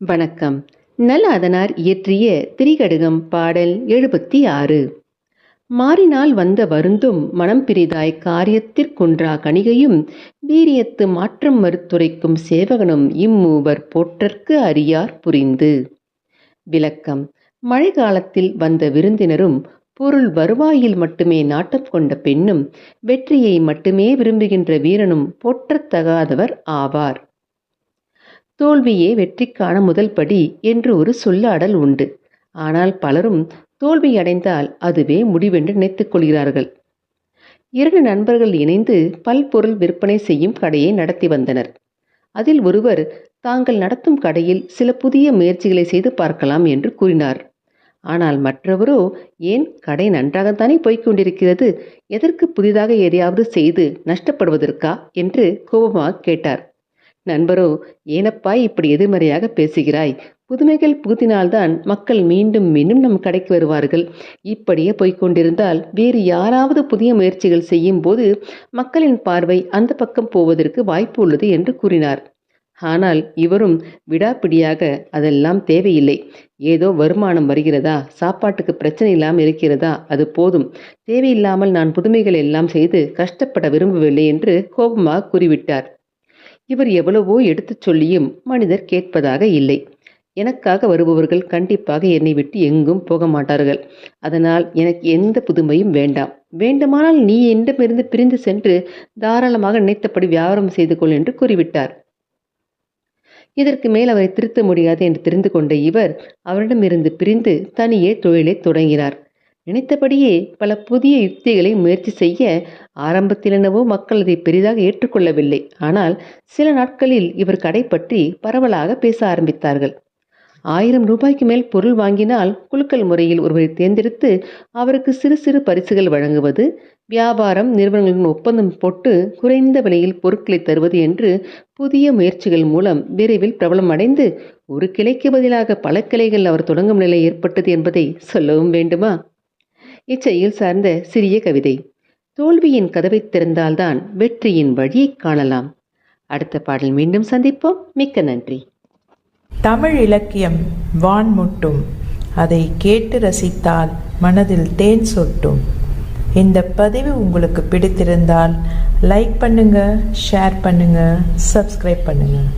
வணக்கம். நல் அதனார் இயற்றிய திரிகடுகம் பாடல் எழுபத்தி ஆறு மாறினால் வந்த வருந்தும் மனம் பிரிதாய் காரியத்திற்குன்றா கணிகையும் வீரியத்து மாற்றம் மறுத்துரைக்கும் சேவகனும் இம்மூவர் போற்றற்கு அறியார் புரிந்து. விளக்கம். மழை காலத்தில் வந்த விருந்தினரும் பொருள் வருவாயில் மட்டுமே நாட்டம் கொண்ட பெண்ணும் வெற்றியை மட்டுமே விரும்புகின்ற வீரனும் போற்றத்தகாதவர் ஆவார். தோல்வியே வெற்றிக்கான முதல் படி என்று ஒரு சொல்லாடல் உண்டு. ஆனால் பலரும் தோல்வியடைந்தால் அதுவே முடிவென்று நினைத்துக் கொள்கிறார்கள். இரண்டு நண்பர்கள் இணைந்து பல்பொருள் விற்பனை செய்யும் கடையை நடத்தி வந்தனர். அதில் ஒருவர் தாங்கள் நடத்தும் கடையில் சில புதிய முயற்சிகளை செய்து பார்க்கலாம் என்று கூறினார். ஆனால் மற்றவரோ ஏன் கடை நன்றாகத்தானே போய்க் கொண்டிருக்கிறது எதற்கு புதிதாக எதையாவது செய்து நஷ்டப்படுவதற்கா? என்று கோபமாக கேட்டார். நண்பரோ ஏனப்பா இப்படி எதிர்மறையாக பேசுகிறாய்? புதுமைகள் புகுத்தினால்தான் மக்கள் மீண்டும் மீண்டும் நம் கடைக்கு வருவார்கள். இப்படியே போய்க்கொண்டிருந்தால் வேறு யாராவது புதிய முயற்சிகள் செய்யும் போது மக்களின் பார்வை அந்த பக்கம் போவதற்கு வாய்ப்பு உள்ளது என்று கூறினார். ஆனால் இவரும் விடாப்பிடியாக அதெல்லாம் தேவையில்லை. ஏதோ வருமானம் வருகிறதா? சாப்பாட்டுக்கு பிரச்சனை இல்லாமல் இருக்கிறதா? அது போதும். தேவையில்லாமல் நான் புதுமைகள் எல்லாம் செய்து கஷ்டப்பட விரும்பவில்லை என்று கோபமாக கூறிவிட்டார். இவர் எவ்வளவோ எடுத்துச் சொல்லியும் மனிதர் கேட்பதாக இல்லை. எனக்காக வருபவர்கள் கண்டிப்பாக என்னை விட்டு எங்கும் போக மாட்டார்கள். அதனால் எனக்கு எந்த புதுமையும் வேண்டாம். வேண்டுமானால் நீ என்னிடமிருந்து பிரிந்து சென்று தாராளமாக நினைத்தபடி வியாபாரம் செய்து கொள் என்று கூறிவிட்டார். இதற்கு மேல் அவரை திருத்த முடியாது என்று தெரிந்து கொண்ட இவர் அவரிடமிருந்து பிரிந்து தனியே தொழிலை தொடங்கினார். நினைத்தபடியே பல புதிய யுக்திகளை முயற்சி செய்ய ஆரம்பத்திலெனவோ மக்கள் அதை பெரிதாக ஏற்றுக்கொள்ளவில்லை. ஆனால் சில நாட்களில் இவர் கடை பற்றி பரவலாக பேச ஆரம்பித்தார்கள். ஆயிரம் ரூபாய்க்கு மேல் பொருள் வாங்கினால் குழுக்கள் முறையில் ஒருவரை தேர்ந்தெடுத்து அவருக்கு சிறு சிறு பரிசுகள் வழங்குவது வியாபாரம் நிறுவனங்களின் ஒப்பந்தம் போட்டு குறைந்த விலையில் பொருட்களை தருவது என்று புதிய முயற்சிகள் மூலம் விரைவில் பிரபலம் அடைந்து ஒரு கிளைக்கு பதிலாக பல கிளைகள் அவர் தொடங்கும் நிலை ஏற்பட்டது என்பதை சொல்லவும் வேண்டுமா? இச்செயல் சார்ந்த சிறிய கவிதை. தோல்வியின் கதவை திறந்தால்தான் வெற்றியின் வழியை காணலாம். அடுத்த பாடல் மீண்டும் சந்திப்போம். மிக்க நன்றி. தமிழ் இலக்கியம் வான்முட்டும். அதை கேட்டு ரசித்தால் மனதில் தேன் சொட்டும். இந்த பதிவு உங்களுக்கு பிடித்திருந்தால் லைக் பண்ணுங்க ஷேர் பண்ணுங்க சப்ஸ்கிரைப் பண்ணுங்கள்